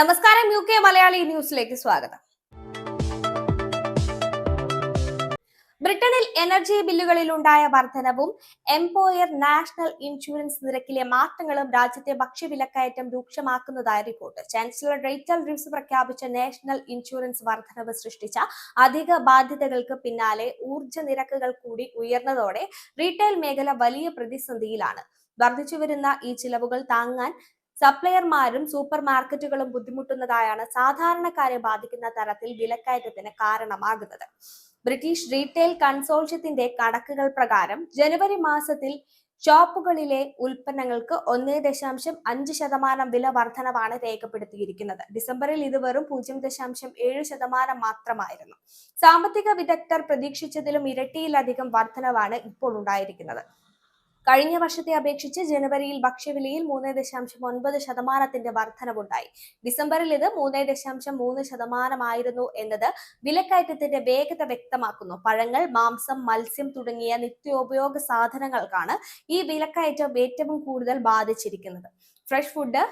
നമസ്കാരം U K Malayali ന്യൂസിലേക്ക് സ്വാഗതം. ബ്രിട്ടനിൽ എനർജി ബില്ലുകളിൽ ഉണ്ടായ വർധനവും എംപോയർ നാഷണൽ ഇൻഷുറൻസ് നിരക്കിലെ മാറ്റങ്ങളും രാജ്യത്തെ ഭക്ഷ്യവിലക്കയറ്റം രൂക്ഷമാക്കുന്നതായ റിപ്പോർട്ട്. ചാൻസലർ റേറ്റൽ റിവ്സ് പ്രഖ്യാപിച്ച നാഷണൽ ഇൻഷുറൻസ് വർധനവ് സൃഷ്ടിച്ച അധിക ബാധ്യതകൾക്ക് പിന്നാലെ ഊർജ നിരക്കുകൾ കൂടി ഉയർന്നതോടെ റീറ്റെയിൽ മേഖല വലിയ പ്രതിസന്ധിയിലാണ്. വർദ്ധിച്ചു വരുന്ന ഈ ചിലവുകൾ താങ്ങാൻ സപ്ലയർമാരും സൂപ്പർ മാർക്കറ്റുകളും ബുദ്ധിമുട്ടുന്നതായാണ് സാധാരണക്കാരെ ബാധിക്കുന്ന തരത്തിൽ വിലക്കയറ്റത്തിന് കാരണമാകുന്നത്. ബ്രിട്ടീഷ് റീറ്റെയിൽ കൺസോർഷ്യത്തിന്റെ കണക്കുകൾ പ്രകാരം ജനുവരി മാസത്തിൽ ഷോപ്പുകളിലെ ഉൽപ്പന്നങ്ങൾക്ക് ഒന്നേ ദശാംശം അഞ്ച് ശതമാനം വില വർധനവാണ് രേഖപ്പെടുത്തിയിരിക്കുന്നത്. ഡിസംബറിൽ ഇത് വെറും പൂജ്യം ദശാംശം ഏഴ് ശതമാനം മാത്രമായിരുന്നു. സാമ്പത്തിക വിദഗ്ധർ പ്രതീക്ഷിച്ചതിലും ഇരട്ടിയിലധികം വർധനവാണ് ഇപ്പോൾ ഉണ്ടായിരിക്കുന്നത്. കഴിഞ്ഞ വർഷത്തെ അപേക്ഷിച്ച് ജനുവരിയിൽ ഭക്ഷ്യവിലയിൽ മൂന്ന് ദശാംശം ഒൻപത് ശതമാനത്തിന്റെ വർധനവുണ്ടായി. ഡിസംബറിൽ ഇത് മൂന്ന് ദശാംശം മൂന്ന് ശതമാനമായിരുന്നു എന്നത് വിലക്കയറ്റത്തിന്റെ വേഗത വ്യക്തമാക്കുന്നു. പഴങ്ങൾ മാംസം മത്സ്യം തുടങ്ങിയ നിത്യോപയോഗ സാധനങ്ങൾക്കാണ് ഈ വിലക്കയറ്റം ഏറ്റവും കൂടുതൽ ബാധിച്ചിരിക്കുന്നത്. ഫ്രഷ് ഫുഡ്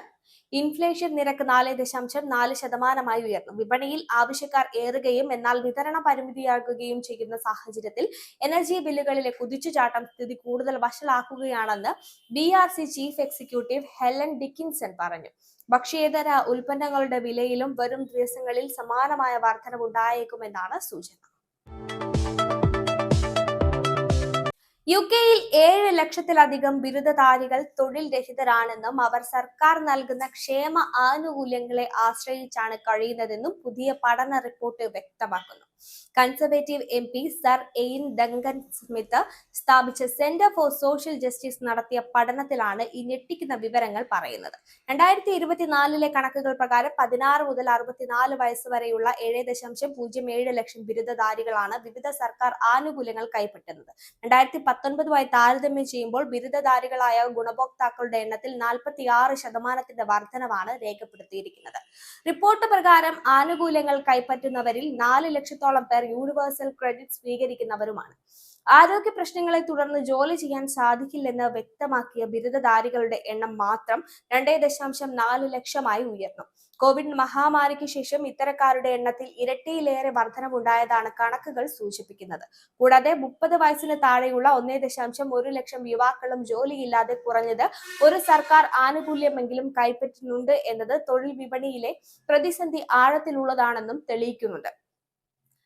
ഇൻഫ്ലേഷൻ നിരക്ക് നാല് ദശാംശം നാല് ശതമാനമായി ഉയർന്നു. വിപണിയിൽ ആവശ്യക്കാർ ഏറുകയും എന്നാൽ വിതരണ പരിമിതിയാകുകയും ചെയ്യുന്ന സാഹചര്യത്തിൽ എനർജി ബില്ലുകളിലെ കുതിച്ചുചാട്ടം സ്ഥിതി കൂടുതൽ വഷളാക്കുകയാണെന്ന് B R C chief executive Helen Dickinson പറഞ്ഞു. ഭക്ഷ്യേതര ഉൽപ്പന്നങ്ങളുടെ വിലയിലും വരും ദിവസങ്ങളിൽ സമാനമായ വർധനവുണ്ടായേക്കുമെന്നാണ് സൂചന. യു കെയിൽ ഏഴ് ലക്ഷത്തിലധികം ബിരുദധാരികൾ തൊഴിൽ രഹിതരാണെന്നും അവർ സർക്കാർ നൽകുന്ന ക്ഷേമ ആനുകൂല്യങ്ങളെ ആശ്രയിച്ചാണ് കഴിയുന്നതെന്നും പുതിയ പഠന റിപ്പോർട്ട് വ്യക്തമാക്കുന്നു. Conservative M P sir Iain Duncan Smith സ്ഥാപിച്ച സെന്റർ ഫോർ സോഷ്യൽ ജസ്റ്റിസ് നടത്തിയ പഠനത്തിലാണ് ഈ ഞെട്ടിക്കുന്ന വിവരങ്ങൾ പറയുന്നത്. രണ്ടായിരത്തി ഇരുപത്തിനാലിലെ കണക്കുകൾ പ്രകാരം പതിനാറ് മുതൽ അറുപത്തിനാല് വയസ്സ് വരെയുള്ള ഏഴ് ദശാംശം പൂജ്യം ഏഴ് ലക്ഷം ബിരുദധാരികളാണ് വിവിധ സർക്കാർ ആനുകൂല്യങ്ങൾ കൈപ്പറ്റുന്നത്. രണ്ടായിരത്തി പത്തൊൻപതുമായി താരതമ്യം ചെയ്യുമ്പോൾ ബിരുദധാരികളായ ഗുണഭോക്താക്കളുടെ എണ്ണത്തിൽ നാൽപ്പത്തി ആറ് ശതമാനത്തിന്റെ വർധനവാണ് രേഖപ്പെടുത്തിയിരിക്കുന്നത്. റിപ്പോർട്ട് പ്രകാരം ആനുകൂല്യങ്ങൾ കൈപ്പറ്റുന്നവരിൽ നാല് ലക്ഷത്തോളം പേർ യൂണിവേഴ്സൽ ക്രെഡിറ്റ് സ്വീകരിക്കുന്നവരുമാണ്. ആരോഗ്യ പ്രശ്നങ്ങളെ തുടർന്ന് ജോലി ചെയ്യാൻ സാധിക്കില്ലെന്ന് വ്യക്തമാക്കിയ ബിരുദധാരികളുടെ എണ്ണം മാത്രം രണ്ടേ ദശാംശം നാല് ലക്ഷമായി ഉയർന്നു. കോവിഡ് മഹാമാരിക്ക് ശേഷം ഇത്തരക്കാരുടെ എണ്ണത്തിൽ ഇരട്ടിയിലേറെ വർധനവുണ്ടായതാണ് കണക്കുകൾ സൂചിപ്പിക്കുന്നത്. കൂടാതെ മുപ്പത് വയസ്സിന് താഴെയുള്ള ഒന്നേ ദശാംശം ഒരു ലക്ഷം യുവാക്കളും ജോലിയില്ലാതെ കുറഞ്ഞത് ഒരു സർക്കാർ ആനുകൂല്യമെങ്കിലും കൈപ്പറ്റുന്നുണ്ട് എന്നത് തൊഴിൽ വിപണിയിലെ പ്രതിസന്ധി ആഴത്തിലുള്ളതാണെന്നും തെളിയിക്കുന്നുണ്ട്.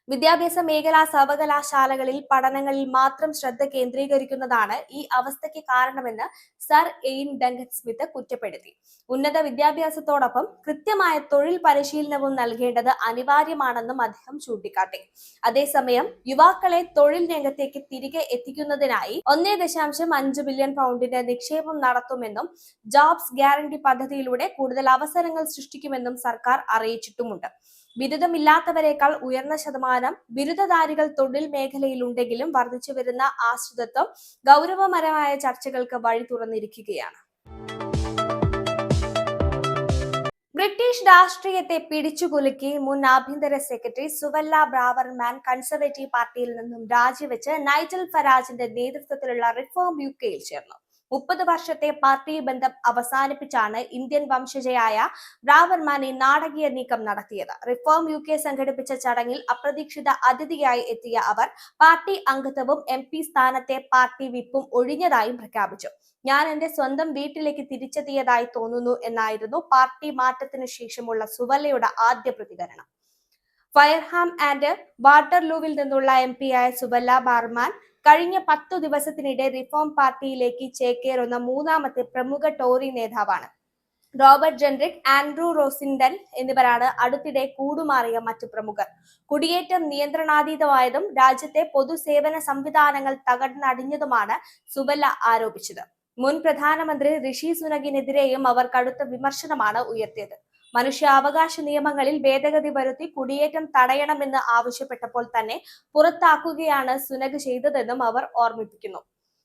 വിദ്യാഭ്യാസ മേഖലാ സർവകലാശാലകളിൽ പഠനങ്ങളിൽ മാത്രം ശ്രദ്ധ കേന്ദ്രീകരിക്കുന്നതാണ് ഈ അവസ്ഥയ്ക്ക് കാരണമെന്ന് സർ എയിൻ ഡങ്കൻ സ്മിത്ത് കുറ്റപ്പെടുത്തി. ഉന്നത വിദ്യാഭ്യാസത്തോടൊപ്പം കൃത്യമായ തൊഴിൽ പരിശീലനവും നൽകേണ്ടത് അനിവാര്യമാണെന്നും അദ്ദേഹം ചൂണ്ടിക്കാട്ടി. അതേസമയം യുവാക്കളെ തൊഴിൽ രംഗത്തേക്ക് തിരികെ എത്തിക്കുന്നതിനായി ഒന്നേ ദശാംശം അഞ്ച് ബില്യൺ പൗണ്ടിന്റെ നിക്ഷേപം നടത്തുമെന്നും ജോബ്സ് ഗ്യാരണ്ടി പദ്ധതിയിലൂടെ കൂടുതൽ അവസരങ്ങൾ സൃഷ്ടിക്കുമെന്നും സർക്കാർ അറിയിച്ചിട്ടുമുണ്ട്. ബിരുദമില്ലാത്തവരെക്കാൾ ഉയർന്ന ശതമാനം ബിരുദധാരികൾ തൊഴിൽ മേഖലയിലുണ്ടെങ്കിലും വർദ്ധിച്ചു വരുന്ന ആശ്രിതത്വം ഗൗരവമരമായ ചർച്ചകൾക്ക് വഴി തുറന്നിരിക്കുകയാണ്. ബ്രിട്ടീഷ് രാഷ്ട്രീയത്തെ പിടിച്ചുകുലുക്കി മുൻ ആഭ്യന്തര സെക്രട്ടറി സുവല്ല ബ്രാവർമാൻ കൺസർവേറ്റീവ് പാർട്ടിയിൽ നിന്നും രാജിവെച്ച് നൈജൽ ഫരാജിന്റെ നേതൃത്വത്തിലുള്ള റിഫോം യു കെയിൽ ചേർന്നു. മുപ്പത് വർഷത്തെ പാർട്ടി ബന്ധം അവസാനിപ്പിച്ചാണ് ഇന്ത്യൻ വംശജയായ ബ്രാവർമാനെ നാടകീയ നീക്കം നടത്തിയത്. റിഫോം യു കെ സംഘടിപ്പിച്ച ചടങ്ങിൽ അപ്രതീക്ഷിത അതിഥിയായി എത്തിയ അവർ പാർട്ടി അംഗത്വവും എം പി സ്ഥാനത്തെ പാർട്ടി വിപ്പും ഒഴിഞ്ഞതായും പ്രഖ്യാപിച്ചു. ഞാൻ എന്റെ സ്വന്തം വീട്ടിലേക്ക് തിരിച്ചെത്തിയതായി തോന്നുന്നു എന്നായിരുന്നു പാർട്ടി മാറ്റത്തിനു ശേഷമുള്ള സുവല്ലയുടെ ആദ്യ പ്രതികരണം. ഫയർഹാം ആൻഡ് വാട്ടർലൂവിൽ നിന്നുള്ള എം പി ആയ സുബല്ല ബാർമാൻ കഴിഞ്ഞ പത്തു ദിവസത്തിനിടെ റിഫോം പാർട്ടിയിലേക്ക് ചേക്കേറുന്ന മൂന്നാമത്തെ പ്രമുഖ ടോറി നേതാവാണ്. റോബർട്ട് ജെൻറിക് ആൻഡ്രൂ റോസിൻഡൻ എന്നിവരാണ് അടുത്തിടെ കൂടുമാറിയ മറ്റു പ്രമുഖർ. കുടിയേറ്റം നിയന്ത്രണാതീതമായതും രാജ്യത്തെ പൊതുസേവന സംവിധാനങ്ങൾ തകർന്നടിഞ്ഞതുമാണ് സുബല്ല ആരോപിച്ചത്. മുൻ പ്രധാനമന്ത്രി ഋഷി സുനകിനെതിരെയും അവർ കടുത്ത വിമർശനമാണ് ഉയർത്തിയത്. മനുഷ്യാവകാശ നിയമങ്ങളിൽ ഭേദഗതി വരുത്തി കുടിയേറ്റം തടയണമെന്ന് ആവശ്യപ്പെട്ടപ്പോൾ തന്നെ പുറത്താക്കുകയാണ് സുനഗ് ചെയ്തതെന്നും അവർ ഓർമ്മിപ്പിക്കുന്നു.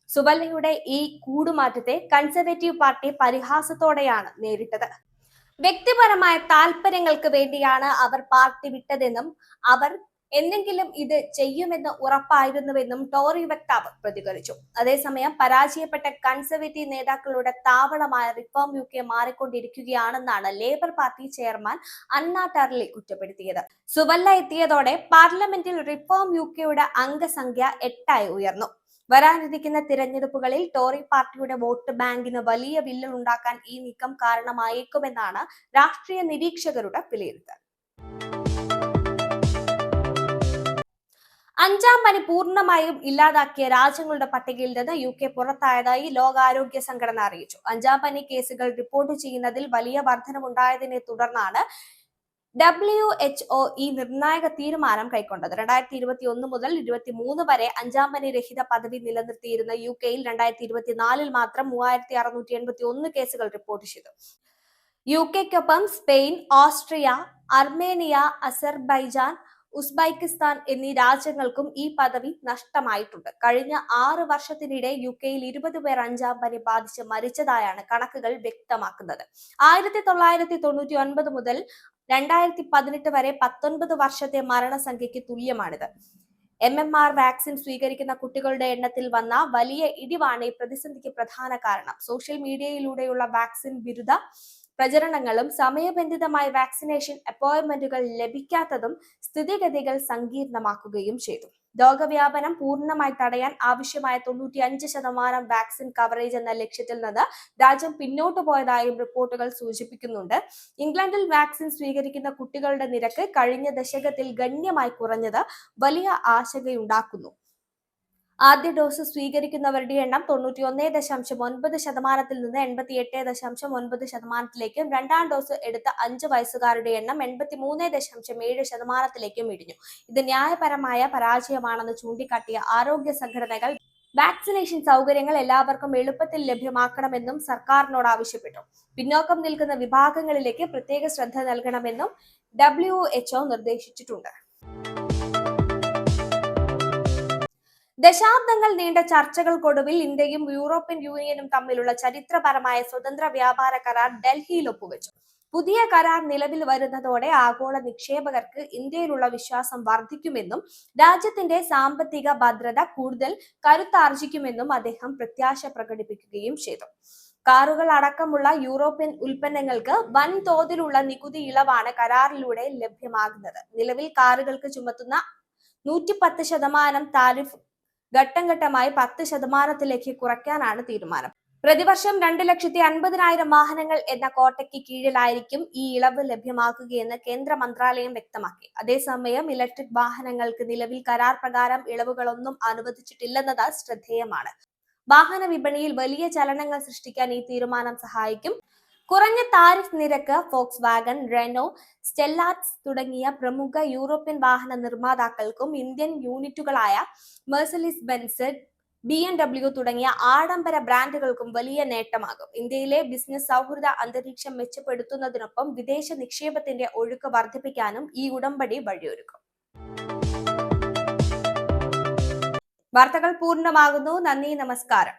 സുബല്ലയുടെ ഈ കൂടുമാറ്റത്തെ കൺസർവേറ്റീവ് പാർട്ടി പരിഹാസത്തോടെയാണ് നേരിട്ടത്. വ്യക്തിപരമായ താല്പര്യങ്ങൾക്ക് വേണ്ടിയാണ് അവർ പാർട്ടി വിട്ടതെന്നും അവർ എന്തെങ്കിലും ഇത് ചെയ്യുമെന്ന് ഉറപ്പായിരുന്നുവെന്നും ടോറി വക്താവ് പ്രതികരിച്ചു. അതേസമയം പരാജയപ്പെട്ട കൺസർവേറ്റീവ് നേതാക്കളുടെ താവളമായ reform U K മാറിക്കൊണ്ടിരിക്കുകയാണെന്നാണ് Labour party chairman Anna Turley കുറ്റപ്പെടുത്തിയത്. Suella എത്തിയതോടെ പാർലമെന്റിൽ റിഫോം യു കെയുടെ അംഗസംഖ്യ എട്ടായി ഉയർന്നു. വരാനിരിക്കുന്ന തിരഞ്ഞെടുപ്പുകളിൽ ടോറി പാർട്ടിയുടെ വോട്ട് ബാങ്കിന് വലിയ വില്ലുണ്ടാക്കാൻ ഈ നീക്കം കാരണമായേക്കുമെന്നാണ് രാഷ്ട്രീയ നിരീക്ഷകരുടെ വിലയിരുത്തൽ. അഞ്ചാം പനി പൂർണമായും ഇല്ലാതാക്കിയ രാജ്യങ്ങളുടെ പട്ടികയിൽ നിന്ന് യു കെ പുറത്തായതായി ലോകാരോഗ്യ സംഘടന അറിയിച്ചു. അഞ്ചാം പനി കേസുകൾ റിപ്പോർട്ട് ചെയ്യുന്നതിൽ വലിയ വർധനമുണ്ടായതിനെ തുടർന്നാണ് ഡബ്ല്യു എച്ച് ഒ ഈ നിർണായക തീരുമാനം കൈക്കൊണ്ടത്. രണ്ടായിരത്തി ഇരുപത്തി ഒന്ന് മുതൽ ഇരുപത്തി മൂന്ന് വരെ അഞ്ചാം പനി രഹിത പദവി നിലനിർത്തിയിരുന്ന യു കെയിൽ രണ്ടായിരത്തി ഇരുപത്തിനാലിൽ മാത്രം മൂവായിരത്തി അറുന്നൂറ്റി എൺപത്തി ഒന്ന് കേസുകൾ റിപ്പോർട്ട് ചെയ്തു. U കെക്കൊപ്പം Spain Austria Armenia Azerbaijan Uzbekistan എന്നീ രാജ്യങ്ങൾക്കും ഈ പദവി നഷ്ടമായിട്ടുണ്ട്. കഴിഞ്ഞ ആറ് വർഷത്തിനിടെ യു കെയിൽ ഇരുപത് പേർ അഞ്ചാം പനി ബാധിച്ച് മരിച്ചതായാണ് കണക്കുകൾ വ്യക്തമാക്കുന്നത്. ആയിരത്തി തൊള്ളായിരത്തി തൊണ്ണൂറ്റി ഒൻപത് മുതൽ രണ്ടായിരത്തി പതിനെട്ട് വരെ പത്തൊൻപത് വർഷത്തെ മരണസംഖ്യയ്ക്ക് തുല്യമാണിത്. എം എം ആർ വാക്സിൻ സ്വീകരിക്കുന്ന കുട്ടികളുടെ എണ്ണത്തിൽ വന്ന വലിയ ഇടിവാണ് ഈ പ്രതിസന്ധിക്ക് പ്രധാന കാരണം. സോഷ്യൽ മീഡിയയിലൂടെയുള്ള വാക്സിൻ ബിരുദ പ്രചരണങ്ങളും സമയബന്ധിതമായ വാക്സിനേഷൻ അപ്പോയിന്റ്മെന്റുകൾ ലഭിക്കാത്തതും സ്ഥിതിഗതികൾ സങ്കീർണമാക്കുകയും ചെയ്തു. രോഗവ്യാപനം പൂർണമായി തടയാൻ ആവശ്യമായ തൊണ്ണൂറ്റി അഞ്ച് ശതമാനം വാക്സിൻ കവറേജ് എന്ന ലക്ഷ്യത്തിൽ നിന്ന് രാജ്യം പിന്നോട്ടു പോയതായും റിപ്പോർട്ടുകൾ സൂചിപ്പിക്കുന്നുണ്ട്. ഇംഗ്ലണ്ടിൽ വാക്സിൻ സ്വീകരിക്കുന്ന കുട്ടികളുടെ നിരക്ക് കഴിഞ്ഞ ദശകത്തിൽ ഗണ്യമായി കുറഞ്ഞത് വലിയ ആശങ്കയുണ്ടാക്കുന്നു. ആദ്യ ഡോസ് സ്വീകരിക്കുന്നവരുടെ എണ്ണം തൊണ്ണൂറ്റി ഒന്നേ ദശാംശം ഒൻപത് ശതമാനത്തിൽ നിന്ന് എൺപത്തി എട്ട് ദശാംശം ഒൻപത് ശതമാനത്തിലേക്കും രണ്ടാം ഡോസ് എടുത്ത അഞ്ച് വയസ്സുകാരുടെ എണ്ണം എൺപത്തി മൂന്ന് ദശാംശം ഏഴ് ശതമാനത്തിലേക്കും ഇടിഞ്ഞു. ഇത് ന്യായപരമായ പരാജയമാണെന്ന് ചൂണ്ടിക്കാട്ടിയ ആരോഗ്യ സംഘടനകൾ വാക്സിനേഷൻ സൗകര്യങ്ങൾ എല്ലാവർക്കും എളുപ്പത്തിൽ ലഭ്യമാക്കണമെന്നും സർക്കാരിനോട് ആവശ്യപ്പെട്ടു. പിന്നോക്കം നിൽക്കുന്ന വിഭാഗങ്ങളിലേക്ക് പ്രത്യേക ശ്രദ്ധ നൽകണമെന്നും ഡബ്ല്യു നിർദ്ദേശിച്ചിട്ടുണ്ട്. ദശാബ്ദങ്ങൾ നീണ്ട ചർച്ചകൾക്കൊടുവിൽ ഇന്ത്യയും യൂറോപ്യൻ യൂണിയനും തമ്മിലുള്ള ചരിത്രപരമായ സ്വതന്ത്ര വ്യാപാര കരാർ ഡൽഹിയിൽ ഒപ്പുവെച്ചു. പുതിയ കരാർ നിലവിൽ വരുന്നതോടെ ആഗോള നിക്ഷേപകർക്ക് ഇന്ത്യയിലുള്ള വിശ്വാസം വർദ്ധിക്കുമെന്നും രാജ്യത്തിന്റെ സാമ്പത്തിക ഭദ്രത കൂടുതൽ കരുത്താർജിക്കുമെന്നും അദ്ദേഹം പ്രത്യാശ പ്രകടിപ്പിക്കുകയും ചെയ്തു. കാറുകൾ അടക്കമുള്ള യൂറോപ്യൻ ഉൽപ്പന്നങ്ങൾക്ക് വൻതോതിലുള്ള നികുതി ഇളവാണ് കരാറിലൂടെ ലഭ്യമാകുന്നത്. നിലവിൽ കാറുകൾക്ക് ചുമത്തുന്ന നൂറ്റി പത്ത് ശതമാനം താരിഫ് ഘട്ടം ഘട്ടമായി പത്ത് ശതമാനത്തിലേക്ക് കുറയ്ക്കാനാണ് തീരുമാനം. പ്രതിവർഷം രണ്ട് ലക്ഷത്തി അൻപതിനായിരം വാഹനങ്ങൾ എന്ന കോട്ടയ്ക്ക് കീഴിലായിരിക്കും ഈ ഇളവ് ലഭ്യമാക്കുകയെന്ന് കേന്ദ്ര മന്ത്രാലയം വ്യക്തമാക്കി. അതേസമയം ഇലക്ട്രിക് വാഹനങ്ങൾക്ക് നിലവിൽ കരാർ പ്രകാരം ഇളവുകളൊന്നും അനുവദിച്ചിട്ടില്ലെന്നത് ശ്രദ്ധേയമാണ്. വാഹന വിപണിയിൽ വലിയ ചലനങ്ങൾ സൃഷ്ടിക്കാൻ ഈ തീരുമാനം സഹായിക്കും. കുറഞ്ഞ താരിഫ് നിരക്ക് ഫോക്സ് വാഗൺ റെനോ സ്റ്റെല്ലാറ്റ്സ് തുടങ്ങിയ പ്രമുഖ യൂറോപ്യൻ വാഹന നിർമ്മാതാക്കൾക്കും Indian യൂണിറ്റുകളായ Mercedes Benz B M W തുടങ്ങിയ ആഡംബര ബ്രാൻഡുകൾക്കും വലിയ നേട്ടമാകും. ഇന്ത്യയിലെ ബിസിനസ് സൗഹൃദ അന്തരീക്ഷം മെച്ചപ്പെടുത്തുന്നതിനൊപ്പം വിദേശ നിക്ഷേപത്തിന്റെ ഒഴുക്ക് വർദ്ധിപ്പിക്കാനും ഈ ഉടമ്പടി വഴിയൊരുക്കും. വാർത്തകൾ പൂർണമാകുന്നു. നന്ദി നമസ്കാരം.